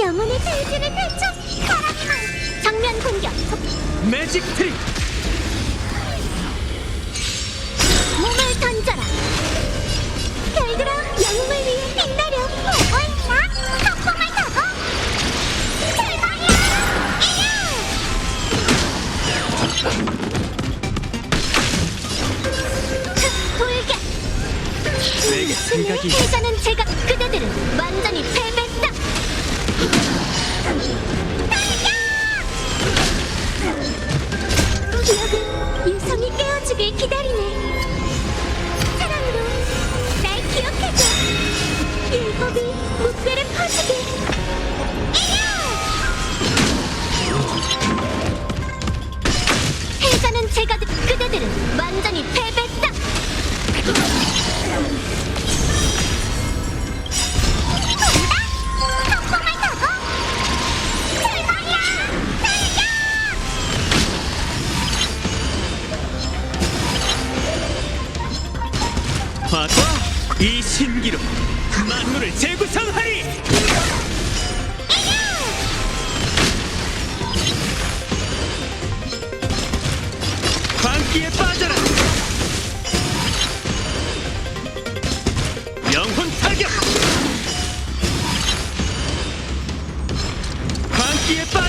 영혼의 대지를 펼쳐 바람이만 정면 공격. 매직 트릭 몸을 던져라. 별들아 영웅을 위해 빛나려. 보고 있나? 폭풍을 타고 이겨 돌격 내게 생각이. 패자는 제가 그대들은 완전히 패배 깨워주길 기다리네. 사랑으로 날 기억해줘. 율법이 무뼈를 퍼주게. 패자는 제가 그- 그대들은 완전히 패배다 과거 이 신기로 만물을 재구성하리! 광기에 빠져라! 영혼 타격! 광기에 빠져라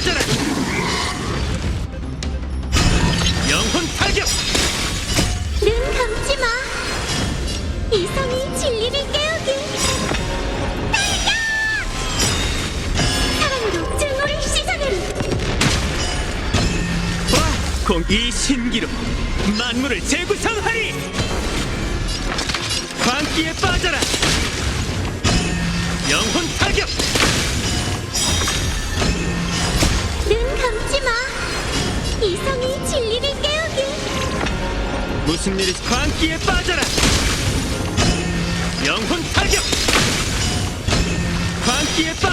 공이 신기로 만물을 재구성하리. 광기에 빠져라. 영혼 타격. 눈 감지 마. 이성이 진리를 깨우기. 무슨 일이 광기에 빠져라. 영혼 타격. 광기에 빠.